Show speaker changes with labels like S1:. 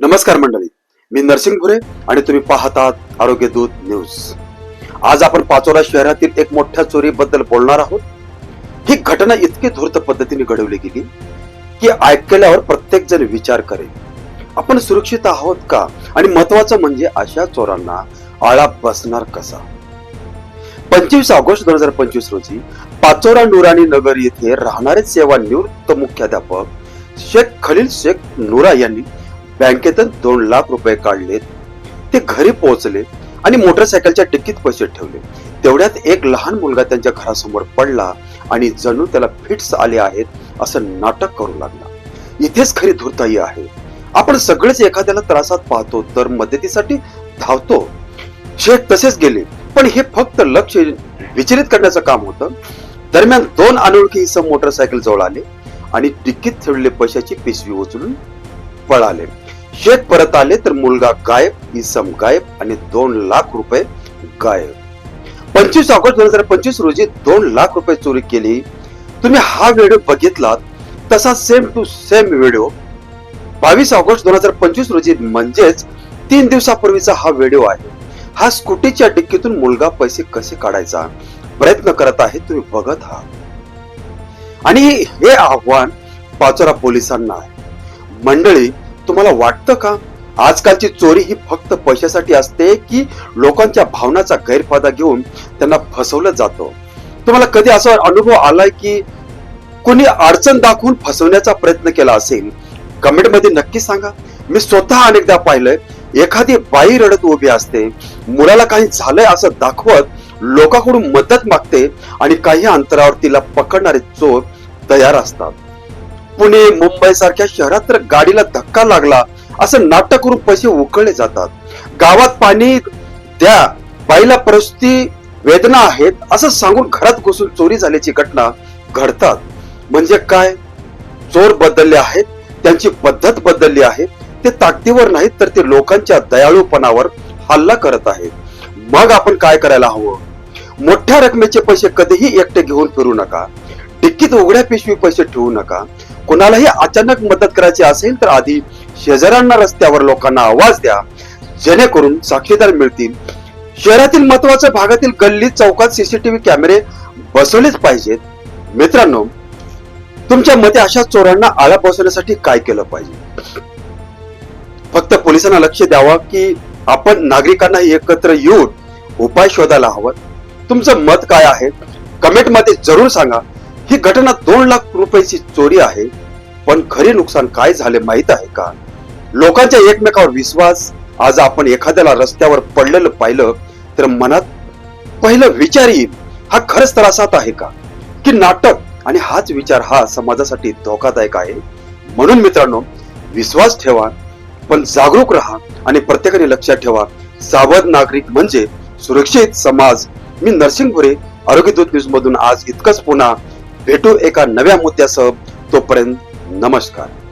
S1: नमस्कार मंडळी. मी नरसिंग भुरे आणि तुम्ही पाहतात आरोग्य दूत न्यूज. आज आपण पाचोरा शहरातील एक मोठ्या चोरीबद्दल बोलणार आहोत. ही घटना इतकी धूर्त पद्धतीने घडवली गेली की ऐकल्यावर प्रत्येक जण विचार करेल आपण सुरक्षित आहोत का? आणि महत्वाचं म्हणजे अशा चोरांना आळा बसणार कसा? पंचवीस ऑगस्ट दोन हजार पंचवीस रोजी पाचोरा नुराणी नगर येथे राहणारे सेवानिवृत्त मुख्याध्यापक शेख खलील शेख नुरा यांनी बँकेतून दोन लाख रुपये काढलेत ते घरी पोहोचले आणि मोटरसायकलच्या डिक्कीत पैसे ठेवले. तेवढ्यात एक लहान मुलगा त्यांच्या घरासमोर पडला आणि जणू त्याला फिट्स आले आहेत असं नाटक करू लागला. इथेच खरी धुरताई आहे. आपण सगळेच एखाद्याला त्रासात पाहतो तर मदतीसाठी धावतो. शेख तसेच गेले पण हे फक्त लक्ष विचलित करण्याचं काम होतं. दरम्यान दोन अनोळखी इसम मोटरसायकल जवळ आले आणि डिक्कीत ठेवलेले पैशाची पिशवी उचलून पळाले. शेत परत आले तर मुलगा गायब इसम गायब आणि दोन लाख रुपये गायब. पंचवीस ऑगस्ट दोन हजार पंचवीस रोजी दोन लाख रुपये चोरी केली. तुम्ही हा व्हिडिओ बघितलात तसा सेम टू सेम व्हिडिओ. बावीस ऑगस्ट दोन हजार पंचवीस रोजी म्हणजेच तीन दिवसापूर्वीचा हा व्हिडिओ आहे. हा स्कूटीच्या डिक्कीतून मुलगा पैसे कसे काढायचा? प्रयत्न करत आहे तुम्ही बघत आहात. आणि हे आव्हान पाचोरा पोलिसांना आहे. मंडळी तुम्हाला वाटतं का? आजकालची चोरी ही फक्त पैशासाठी असते की लोकांच्या भावनाचा गैरफायदा घेऊन त्यांना फसवलं जातं? तुम्हाला कधी असा अनुभव आलाय की कोणी अडचण दाखवून फसवण्याचा प्रयत्न केला असेल? कमेंटमध्ये नक्की सांगा. मी स्वतः अनेकदा पाहिलंय एखादी बाई रडत उभी असते मुलाला काही झालंय असं दाखवत लोकांकडून मदत मागते आणि काही अंतरावर तिला पकडणारे चोर तयार असतात. पुणे मुंबई सारख्या शहरात तर गाडीला धक्का लागला असं नाटक करून पैसे उकळले जातात. गावात पाणी द्या बाईला परिस्थिती वेदना आहेत असं सांगून घरात घुसून चोरी झाल्याची घटना घडतात. म्हणजे काय? चोर बदलले आहेत त्यांची पद्धत बदलली आहे ते ताकदीवर नाहीत तर ते लोकांच्या दयाळूपणावर हल्ला करत आहेत. मग आपण काय करायला हवं? मोठ्या रकमेचे पैसे कधीही एकटे घेऊन फिरू नका. डिक्कीत उघड्या पिशवी पैसे ठेवू नका. कुणालाही अचानक मदत करायची असेल तर आधी शेजाऱ्यांना रस्त्यावर लोकांना आवाज द्या. जेणेकरून साक्षीदार मिळतील. शहरातील महत्त्वाच्या भागातील गल्ली चौकात सीसीटीव्ही कॅमेरे बसवलेच पाहिजेत. मित्रांनो तुमच्या मते अशा चोरांना आळा बसवण्यासाठी काय केलं पाहिजे? फक्त पोलिसांना लक्ष द्यावा की आपण नागरिकांना एकत्र येऊन उपाय शोधायला हवं? तुमचं मत काय आहे? कमेंटमध्ये जरूर सांगा. ही घटना दोन लाख रुपयाची चोरी आहे. पण खरे नुकसान काय झाले माहीत आहे का? लोकांच्या एकमेकावर विश्वास आज आपण एखाद्याला रस्त्यावर पडलेलं पाहिलं तर मनात पहिलं विचार येईल हा खरंच त्रासात आहे का? की नाटक आणि हाच विचार हा समाजासाठी धोकादायक आहे? म्हणून मित्रांनो विश्वास ठेवा पण जागरूक राहा आणि प्रत्येकाने लक्षात ठेवा सावध नागरिक म्हणजे सुरक्षित समाज. मी नरसिंग भुरे आरोग्य दूत न्यूज मधून आज इतकंच पुन्हा भेटू एका नव्या मुद्द्यासह. तोपर्यंत नमस्कार.